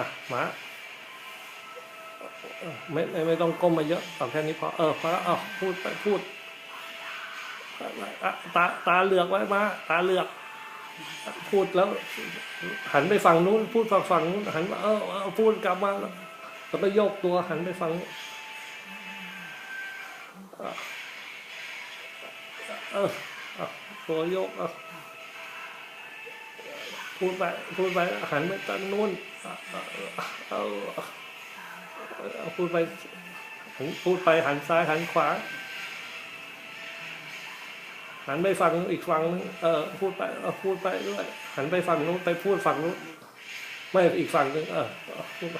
อะมาไม่ไม่ไม่ต้องก้มมาเยอะเอาแค่นี้พอเออพอแล้วเอาพูดไปพูดตาตาเหลือกไว้มาตาเหลือก พูดแล้ว หันไปฝั่งนู้น พูดฝั่งฝั่งนู้นหันมาเออเออพูดกลับมาแล้วแล้วก็โยกตัวหันไปฝั่งเออเออเอาตัวโยกเอา พูดไปพูดไปหันไปทางนู้นเอาพูดไปพูดไปหันซ้ายหันขวา หันไปฟังอีกฝั่งนึงเออพูดไปเออพูดไปด้วยหันไปฝั่งนู้นไปพูดฝั่งนู้นไม่อีกฝั่งนึงเออเออพูดไป